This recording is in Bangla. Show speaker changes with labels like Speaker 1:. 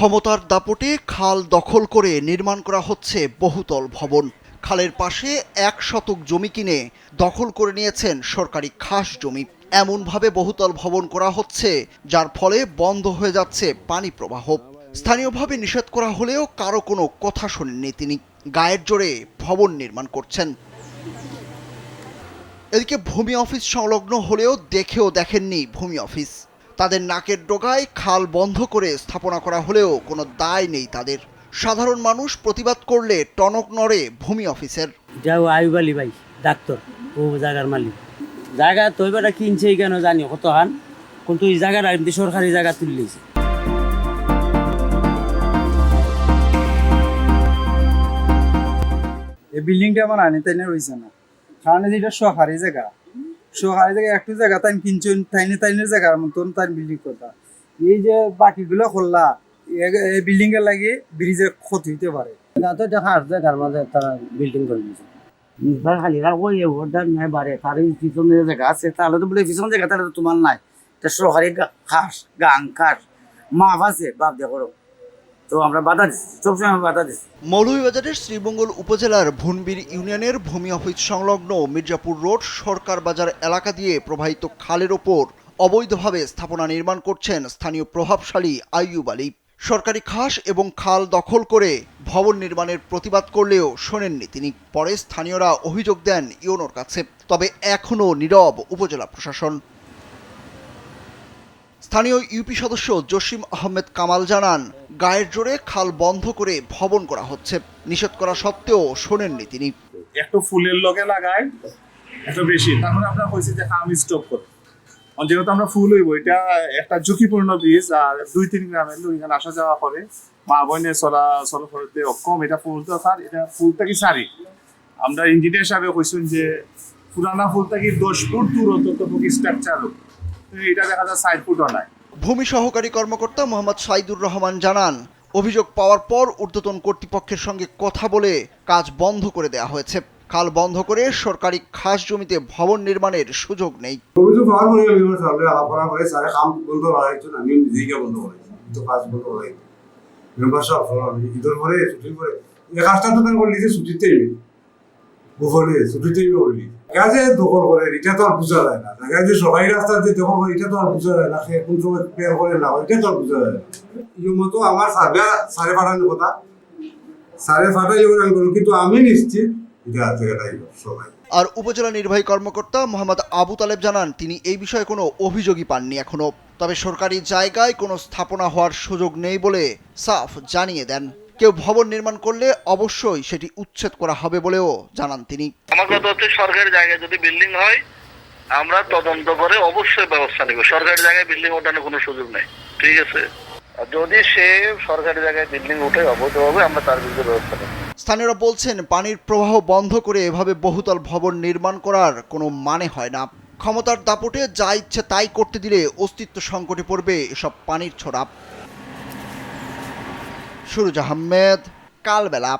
Speaker 1: ক্ষমতার দাপটে খাল দখল করে নির্মাণ করা হচ্ছে বহুতল ভবন। খালের পাশে এক শতক জমি কিনে দখল করে নিয়েছেন সরকারি খাস জমি। এমনভাবে বহুতল ভবন করা হচ্ছে, যার ফলে বন্ধ হয়ে যাচ্ছে পানি প্রবাহ। স্থানীয়ভাবে নিষেধ করা হলেও কারও কোনো কথা শোনেননি তিনি। গায়ের জোরে ভবন নির্মাণ করছেন। এদিকে ভূমি অফিস সংলগ্ন হলেও দেখেও দেখেননি ভূমি অফিস। তাদের নাকের ডোগায় খাল বন্ধ করে স্থাপনা করা হলেও কোনো দায় নেই তাদের। সাধারণ মানুষ প্রতিবাদ করলে টনক নড়ে ভূমি অফিসের।
Speaker 2: যাও আয়ুব আলী ভাই ডাক্তার ও জায়গার মালিক। জায়গা তো এবারে কিনছে কেন জানি কত হান? কিন্তু এই জায়গাটা এমনি সরকারি জায়গা তুললেছে
Speaker 3: এই বিল্ডিংটা আমার আনি তাই না রয়েছে না। কারণ এটা সরকারি জায়গা। সরকারি জায়গা একটু জায়গা তাই কিনছেন, তাইনে তাইনের জায়গার মতন তাই বিল্ডিং কথা এই যে বাকিগুলো করলা এই বিল্ডিং এর লাগে ব্রিজের ক্ষতি হতে পারে।
Speaker 2: তো দেখা আসছে তার মাঝে তারা বিল্ডিং করে দিয়েছে খালি ওই ওটার নাই, বাড়ে। তার পিছনে জায়গা আছে, তাহলে তো বলে পিছনে জায়গা, তাহলে তো তোমার নাই। এটা সরকারি খাস, গাং খাস, মাফ আছে, বাপ দেখো। তো আমরা বাধা দিচ্ছি, সবসময় আমরা বাধা দিচ্ছি।
Speaker 1: মৌলভীবাজারের শ্রীমঙ্গল উপজেলার ভুনবির ইউনিয়নের ভূমি অফিস সংলগ্ন মির্জাপুর রোড সরকার বাজার এলাকা দিয়ে প্রবাহিত খালের ওপর অবৈধভাবে স্থাপনা নির্মাণ করছেন স্থানীয় প্রভাবশালী আইয়ুব আলী। সরকারি খাস এবং খাল দখল করে ভবন নির্মাণের প্রতিবাদ করলেও শোনেননি তিনি। পরে স্থানীয়রা অভিযোগ দেন ইউনোর কাছে, তবে এখনও নীরব উপজেলা প্রশাসন। স্থানীয় ইউপি সদস্য জসিম আহমেদ কামাল জানান, গায়ের জোরে খাল বন্ধ করে ভবন করা হচ্ছে। নিষেধ করা সত্ত্বেও শোনেননি তিনি।
Speaker 4: একটু ফুলের লগে লাগাই একটু বেশি। তারপরে আপনার কইছে যে আমি স্টপ করো। যেহেতু আমরা ফুল হইব, এটা একটা ঝুঁকিপূর্ণ বীজ আর দুই তিন গ্রামের লোক এখানে আসা যাওয়া করে। মা বোনে চলা চলা করতে অক্ষম, এটা ফুল তো স্যার, এটা ফুলটা কি সারি? আমরা ইঞ্জিনিয়ার সাহেব কইছেন যে, পুরানা ফুলটা কি দশ ফুট দূরত্ব তো স্ট্রাকচার এটা দেখা যায় সাইড ফুটও নাই।
Speaker 1: ভূমি সহকারী কর্মকর্তা মোহাম্মদ সাইদুর রহমান জানান অভিযোগ পাওয়ার পর ঊর্ধ্বতন কর্তৃপক্ষের সঙ্গে কথা বলে কাজ বন্ধ করে দেওয়া হয়েছে। খাল বন্ধ করে সরকারি খাস জমিতে ভবন নির্মাণের সুযোগ নেই।
Speaker 5: অভিযোগ পাওয়ার পরে আমি আমার সামনে আলাপ করার পরে স্যারে কাম বন্ধ করাইছো আমি নিজেকে বন্ধ করাইছি তো কাজ বন্ধ করাই মেম্বার সব আমি ঈদের পরে ছুটির পরে এই কাজটা তো তার যে ছুটিতেই ছুটিতেই দখল করে, এটা তো আর বোঝা যায় না। সবাই রাস্তা দিয়ে দখল করে, এটা তো আর বোঝা যায় না। কোন সময় করে না, এটা তো আর বোঝা যায় না। মতো আমার সার্ভে কথা। আমি কিন্তু আমি নিশ্চিত এটা সবাই।
Speaker 1: আর উপজেলা নির্বাহী কর্মকর্তা মোহাম্মদ আবু তালেব জানান, তিনি এই বিষয়ে কোনো অভিযোগই পাননি এখনও। তবে সরকারি জায়গায় কোনো স্থাপনা হওয়ার সুযোগ নেই বলে সাফ জানিয়ে দেন। কেউ ভবন নির্মাণ করলে অবশ্যই সেটি উচ্ছেদ করা হবে বলেও জানান তিনি।
Speaker 6: আমার কথা হচ্ছে সরকারি জায়গায় যদি বিল্ডিং হয় আমরা তদন্ত করে অবশ্যই ব্যবস্থা নেব। সরকারি জায়গায় বিল্ডিং ওঠানোর কোনো সুযোগ নেই। ঠিক আছে? যদি সে সরকারি জায়গায় বিল্ডিং উঠে অবৈধভাবে আমরা তার বিরুদ্ধে ব্যবস্থা নেব।
Speaker 1: স্থানীয়রা বলছেন পানির প্রবাহ বন্ধ করে এভাবে বহুতল ভবন নির্মাণ করার কোনো মানে হয় না। ক্ষমতার দাপটে যা ইচ্ছে তাই করতে দিলে অস্তিত্ব সংকটে পড়বে এসব পানির ছড়া। সুরজ আহমেদ কালবেলা